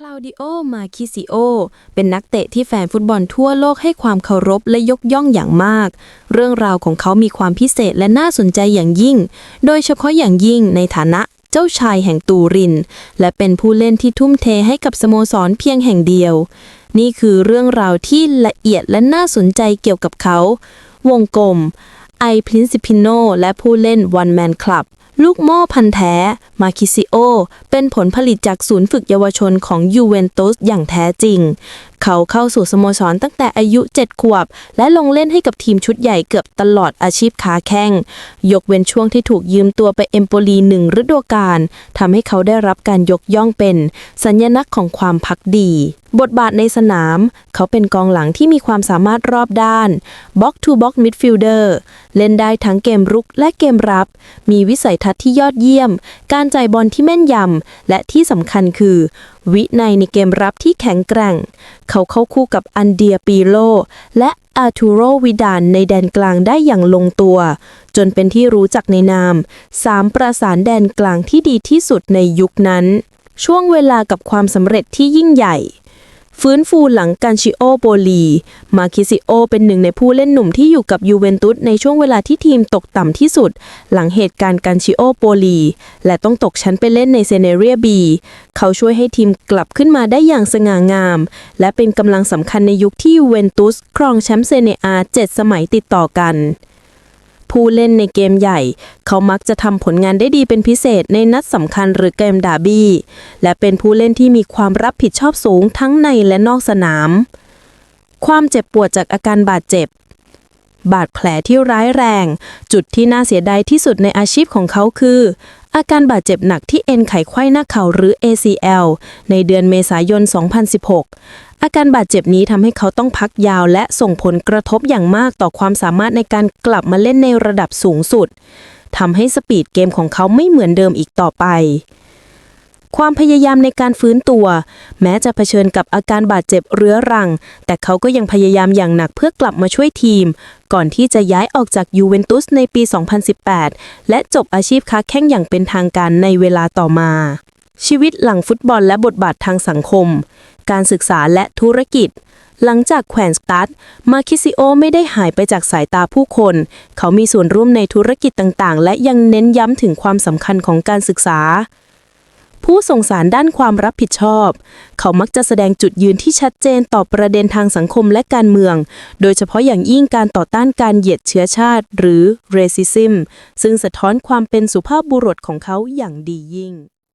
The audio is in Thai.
คลาวดิโอ มาคิซิโอ เป็นนักเตะที่แฟนฟุตบอลทั่วโลกให้ความเคารพและยกย่องอย่างมาก เรื่องราวของเขามีความพิเศษและน่าสนใจอย่างยิ่ง โดยเฉพาะอย่างยิ่งในฐานะเจ้าชายแห่งตูริน และเป็นผู้เล่นที่ทุ่มเทให้กับสโมสรเพียงแห่งเดียว นี่คือเรื่องราวที่ละเอียดและน่าสนใจเกี่ยวกับเขา วงกลมไอพรินซิพิโนและผู้เล่นวันแมนคลับ ลูกโม่พันแท้ มาคิซิโอ เป็นผลผลิตจากศูนย์ฝึกเยาวชนของยูเวนตุสอย่างแท้จริง เขาเข้าสู่สโมสรตั้งแต่อายุ 7 ขวบ และลงเล่นให้กับทีมชุดใหญ่เกือบตลอดอาชีพขาแข้ง ยกเว้นช่วงที่ถูกยืมตัวไปเอมโปลีหนึ่งฤดูกาลทำให้เขาได้รับการยกย่องเป็น สัญลักษณ์ของความพักดี บทบาทในสนาม เขาเป็นกองหลังที่มีความสามารถรอบด้าน Box to Box Midfielder เล่นได้ทั้งเกมรุกและเกมรับ มีวิสัยทัศน์ที่ยอดเยี่ยม การจ่ายบอลที่แม่นยำและที่สำคัญคือ วินัยในเกมรับที่แข็งแกร่ง เขาเข้าคู่กับอันเดียปีโล และอาทูโรวิดานในแดนกลางได้อย่างลงตัว จนเป็นที่รู้จักในนามสามประสานแดนกลางที่ดีที่สุดในยุคนั้น ช่วงเวลากับความสำเร็จที่ยิ่งใหญ่ ฟื้นฟูหลังกันชิโอโปลี มาคิซิโอเป็นหนึ่งในผู้เล่นหนุ่มที่อยู่กับยูเวนตุสในช่วงเวลาที่ทีมตกต่ำที่สุด หลังเหตุการณ์กันชิโอโปลี และต้องตกชั้นไปเล่นในเซเนเรียบี เขาช่วยให้ทีมกลับขึ้นมาได้อย่างสง่างาม และเป็นกำลังสำคัญในยุคที่ยูเวนตุสครองแชมป์เซเนอาเจ็ดสมัยติดต่อกัน ผู้เล่นในเกมใหญ่ เขามักจะทำผลงานได้ดีเป็นพิเศษในนัดสำคัญหรือเกมดาร์บี้ และเป็นผู้เล่นที่มีความรับผิดชอบสูงทั้งในและนอกสนาม ความเจ็บปวดจากอาการบาดเจ็บบาดแผลที่ร้ายแรง จุดที่น่าเสียดายที่สุดในอาชีพของเขาคือ อาการบาดเจ็บหนักที่เอ็นไขไขว้หน้าเข่าหรือ ACL ในเดือนเมษายน 2016 อาการบาดเจ็บนี้ทำให้เขาต้องพักยาวและส่งผลกระทบอย่างมากต่อความสามารถในการกลับมาเล่นในระดับสูงสุดทำให้สปีดเกมของเขาไม่เหมือนเดิมอีกต่อไป ความพยายามในการฟื้นตัว แม้จะเผชิญกับอาการบาดเจ็บเรื้อรัง แต่เขาก็ยังพยายามอย่างหนักเพื่อกลับมาช่วยทีม ก่อนที่จะย้ายออกจากยูเวนตุสในปี 2018 และจบอาชีพค้าแข้งอย่างเป็นทางการในเวลาต่อมา ชีวิตหลังฟุตบอลและบทบาททางสังคม การศึกษาและธุรกิจ หลังจากแขวนสตัดมาคิซิโอไม่ได้หายไปจากสายตาผู้คน เขามีส่วนร่วมในธุรกิจต่างๆ และยังเน้นย้ำถึงความสำคัญของการศึกษา ผู้ส่งสารด้านความรับผิดชอบ เขามักจะแสดงจุดยืนที่ชัดเจนต่อประเด็นทางสังคมและการเมือง โดยเฉพาะอย่างยิ่งการต่อต้านการเหยียดเชื้อชาติ หรือ racism ซึ่งสะท้อนความเป็นสุภาพบุรุษของเขาอย่างดียิ่ง